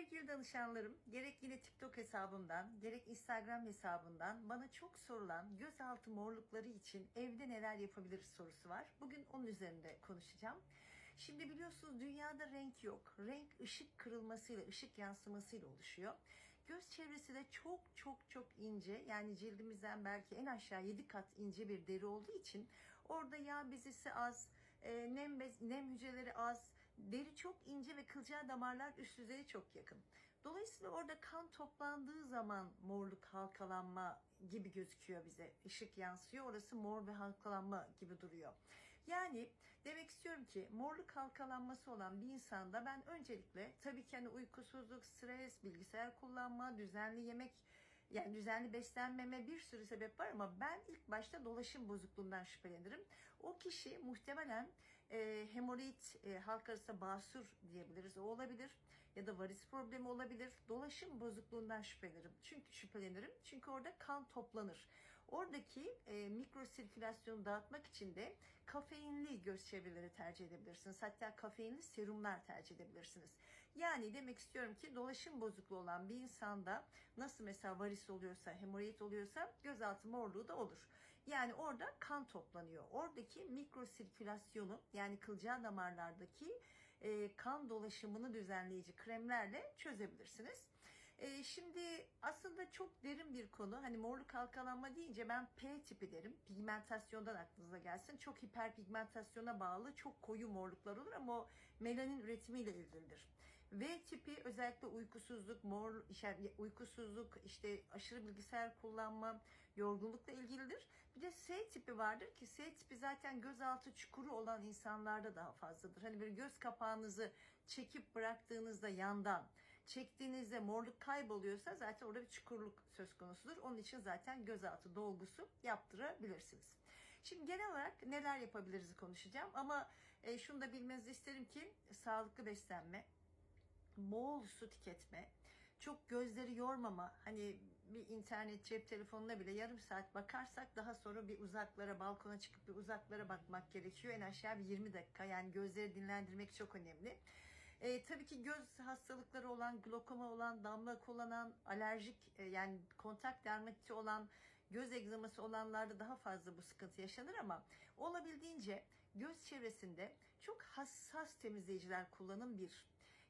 Sevgili danışanlarım, gerek yine TikTok hesabımdan, gerek Instagram hesabından bana çok sorulan gözaltı morlukları için evde neler yapabiliriz sorusu var. Bugün onun üzerinde konuşacağım. Şimdi biliyorsunuz dünyada renk yok. Renk ışık kırılmasıyla, ışık yansımasıyla oluşuyor. Göz çevresi de çok çok çok ince. Yani cildimizden belki en aşağı 7 kat ince bir deri olduğu için orada yağ bezisi az, e, nem, bez, nem hücreleri az, deri çok ince ve kılcal damarlar üst düzeye çok yakın. Dolayısıyla orada kan toplandığı zaman morluk, halkalanma gibi gözüküyor bize. Işık yansıyor. Orası mor ve halkalanma gibi duruyor. Yani demek istiyorum ki morluk halkalanması olan bir insanda ben öncelikle tabii ki hani uykusuzluk, stres, bilgisayar kullanma, düzenli yemek yani düzenli beslenmeme bir sürü sebep var ama ben ilk başta dolaşım bozukluğundan şüphelenirim. O kişi muhtemelen e, hemoroid, e, halk arasında basur diyebiliriz. O olabilir ya da varis problemi olabilir. Dolaşım bozukluğundan şüphelenirim. Çünkü şüphelenirim. Çünkü orada kan toplanır. Oradaki e, mikrosirkülasyonu dağıtmak için de kafeinli göz çevreleri tercih edebilirsiniz. Hatta kafeinli serumlar tercih edebilirsiniz. Yani demek istiyorum ki dolaşım bozukluğu olan bir insanda nasıl mesela varis oluyorsa, hemoroid oluyorsa gözaltı morluğu da olur. Yani orada kan toplanıyor. Oradaki mikrosirkülasyonu yani kılcal damarlardaki e, kan dolaşımını düzenleyici kremlerle çözebilirsiniz. E, şimdi aslında çok derin bir konu. Hani morluk halkalanma deyince ben P tipi derim. Pigmentasyondan aklınıza gelsin. Çok hiperpigmentasyona bağlı çok koyu morluklar olur ama o melanin üretimiyle ilgilidir. V tipi özellikle uykusuzluk, mor, uykusuzluk, işte aşırı bilgisayar kullanma, yorgunlukla ilgilidir. Bir de S tipi vardır ki S tipi zaten gözaltı çukuru olan insanlarda daha fazladır. Hani bir göz kapağınızı çekip bıraktığınızda yandan, çektiğinizde morluk kayboluyorsa zaten orada bir çukurluk söz konusudur. Onun için zaten gözaltı dolgusu yaptırabilirsiniz. Şimdi genel olarak neler yapabiliriz konuşacağım ama e, şunu da bilmenizi isterim ki sağlıklı beslenme, bol su tüketme, çok gözleri yormama, hani bir internet cep telefonuna bile yarım saat bakarsak daha sonra bir uzaklara, balkona çıkıp bir uzaklara bakmak gerekiyor. En aşağı bir 20 dakika yani gözleri dinlendirmek çok önemli. E, tabii ki göz hastalıkları olan, glokoma olan, damla kullanan, alerjik e, yani kontak dermatiti olan, göz egzaması olanlarda daha fazla bu sıkıntı yaşanır ama olabildiğince göz çevresinde çok hassas temizleyiciler kullanın bir.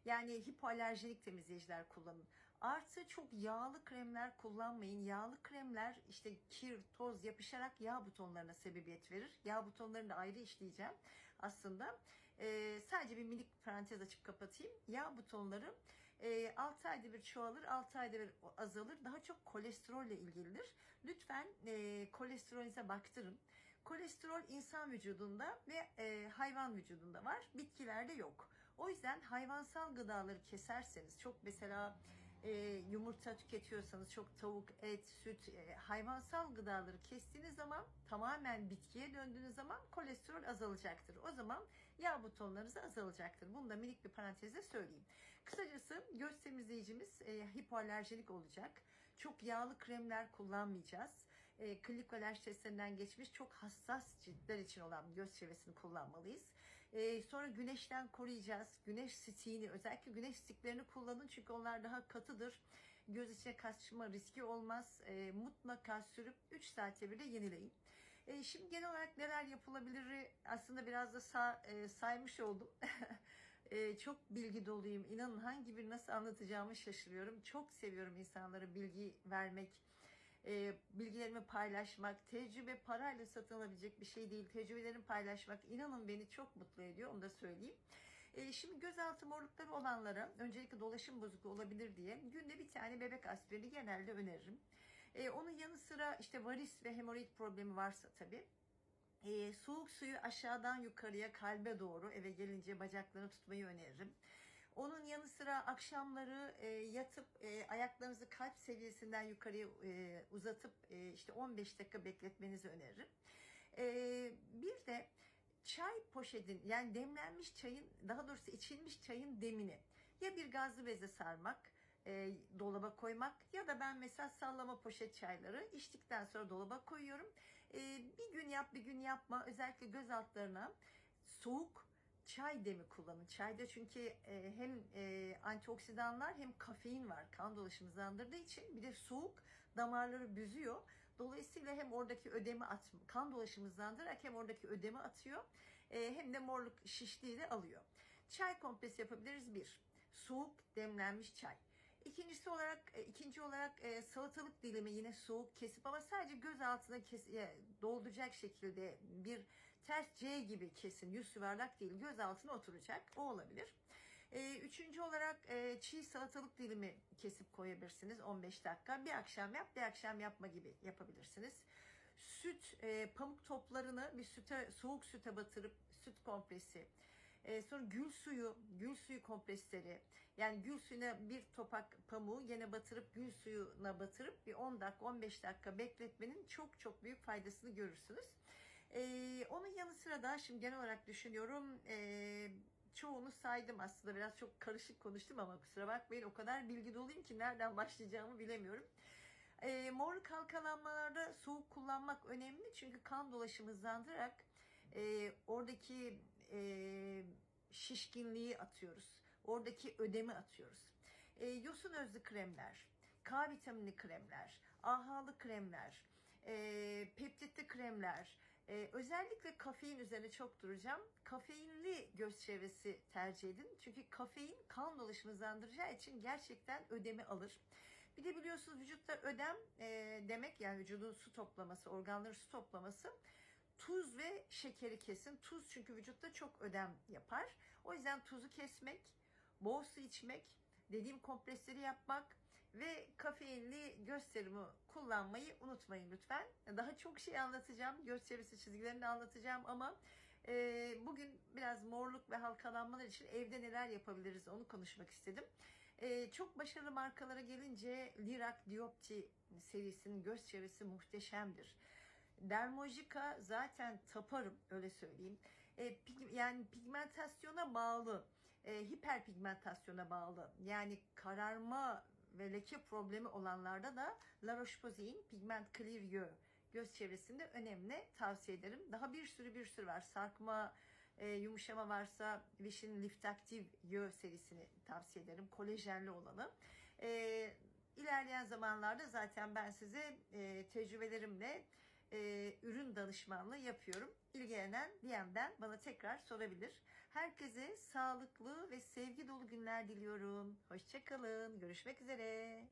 Yani hipoalerjenik temizleyiciler kullanın. Artı çok yağlı kremler kullanmayın. Yağlı kremler işte kir, toz yapışarak yağ butonlarına sebebiyet verir. Yağ butonlarını da ayrı işleyeceğim. Aslında e, sadece bir minik parantez açıp kapatayım. Yağ butonları e, 6 ayda bir çoğalır, 6 ayda bir azalır. Daha çok kolesterolle ilgilidir. Lütfen e, kolesterolünüze baktırın. Kolesterol insan vücudunda ve e, hayvan vücudunda var. Bitkilerde yok. O yüzden hayvansal gıdaları keserseniz çok mesela e, yumurta tüketiyorsanız çok tavuk, et, süt, e, hayvansal gıdaları kestiğiniz zaman tamamen bitkiye döndüğünüz zaman kolesterol azalacaktır. O zaman yağ butonlarınız azalacaktır. Bunu da minik bir parantezde söyleyeyim. Kısacası göz temizleyicimiz e, hipoalerjenik olacak. Çok yağlı kremler kullanmayacağız. E, klinik alerji testlerinden geçmiş çok hassas ciltler için olan göz çevresini kullanmalıyız. E, sonra güneşten koruyacağız. Güneş stiğini özellikle güneş stiklerini kullanın çünkü onlar daha katıdır. Göz içine kaçma riski olmaz. E, mutlaka sürüp 3 saate bile yenileyin. E, şimdi genel olarak neler yapılabilir aslında biraz da sa, e, saymış oldum. e, çok bilgi doluyum. İnanın hangi bir nasıl anlatacağımı şaşırıyorum. Çok seviyorum insanlara bilgi vermek e, bilgilerimi paylaşmak, tecrübe parayla satın alabilecek bir şey değil. Tecrübelerimi paylaşmak inanın beni çok mutlu ediyor. Onu da söyleyeyim. E, şimdi gözaltı morlukları olanlara öncelikle dolaşım bozukluğu olabilir diye günde bir tane bebek aspirini genelde öneririm. E, onun yanı sıra işte varis ve hemoroid problemi varsa tabii e, soğuk suyu aşağıdan yukarıya kalbe doğru eve gelince bacaklarını tutmayı öneririm. Onun yanı sıra akşamları e, yatıp e, ayaklarınızı kalp seviyesinden yukarıya e, uzatıp e, işte 15 dakika bekletmenizi öneririm. E, bir de çay poşetin yani demlenmiş çayın daha doğrusu içilmiş çayın demini ya bir gazlı beze sarmak e, dolaba koymak ya da ben mesela sallama poşet çayları içtikten sonra dolaba koyuyorum. E, bir gün yap bir gün yapma özellikle göz altlarına soğuk çay demi kullanın. Çayda çünkü e, hem e, antioksidanlar hem kafein var. Kan dolaşımı hızlandırdığı için bir de soğuk damarları büzüyor. Dolayısıyla hem oradaki ödemi at, kan dolaşımı hızlandırarak hem oradaki ödemi atıyor e, hem de morluk şişliği de alıyor. Çay kompresi yapabiliriz bir. Soğuk demlenmiş çay. İkincisi olarak e, ikinci olarak salatalık dilimi yine soğuk kesip ama sadece göz altına kes, dolduracak şekilde bir ters C gibi kesin yüz yuvarlak değil göz altına oturacak o olabilir. E, üçüncü olarak e, çiğ salatalık dilimi kesip koyabilirsiniz 15 dakika. Bir akşam yap bir akşam yapma gibi yapabilirsiniz. Süt e, pamuk toplarını bir süte soğuk süte batırıp süt kompresi. E, sonra gül suyu, gül suyu kompresleri. Yani gül suyuna bir topak pamuğu yine batırıp gül suyuna batırıp bir 10 dakika 15 dakika bekletmenin çok çok büyük faydasını görürsünüz. Ee, onun yanı sıra da şimdi genel olarak düşünüyorum ee, çoğunu saydım aslında biraz çok karışık konuştum ama kusura bakmayın o kadar bilgi doluyum ki nereden başlayacağımı bilemiyorum. Ee, morluk halkalanmalarda soğuk kullanmak önemli çünkü kan dolaşımı hızlandırarak e, oradaki e, şişkinliği atıyoruz. Oradaki ödemi atıyoruz. E, yosun özlü kremler, K vitaminli kremler, AHA'lı kremler, e, peptitli kremler, ee, özellikle kafein üzerine çok duracağım. Kafeinli göz çevresi tercih edin. Çünkü kafein kan dolaşımı hızlandıracağı için gerçekten ödemi alır. Bir de biliyorsunuz vücutta ödem e, demek yani vücudun su toplaması, organların su toplaması. Tuz ve şekeri kesin. Tuz çünkü vücutta çok ödem yapar. O yüzden tuzu kesmek, bol su içmek, dediğim kompresleri yapmak, ve kafeinli göz serumu kullanmayı unutmayın lütfen. Daha çok şey anlatacağım. Göz çevresi çizgilerini anlatacağım ama e, bugün biraz morluk ve halkalanmalar için evde neler yapabiliriz onu konuşmak istedim. E, çok başarılı markalara gelince Lirac Diopti serisinin göz çevresi muhteşemdir. Dermojika zaten taparım öyle söyleyeyim. E, pig, yani pigmentasyona bağlı, e, hiperpigmentasyona bağlı. Yani kararma ve leke problemi olanlarda da La Roche-Posay'in Pigment Clear Yeux göz çevresinde önemli tavsiye ederim. Daha bir sürü bir sürü var. Sarkma, e, yumuşama varsa Viş'in Lift Active Yeux serisini tavsiye ederim. Kolajenli olanı. E, ilerleyen zamanlarda zaten ben size e, tecrübelerimle e, ürün danışmanlığı yapıyorum. İlgilenen DM'den bana tekrar sorabilir. Herkese sağlıklı ve sevgi dolu günler diliyorum. Hoşçakalın. Görüşmek üzere.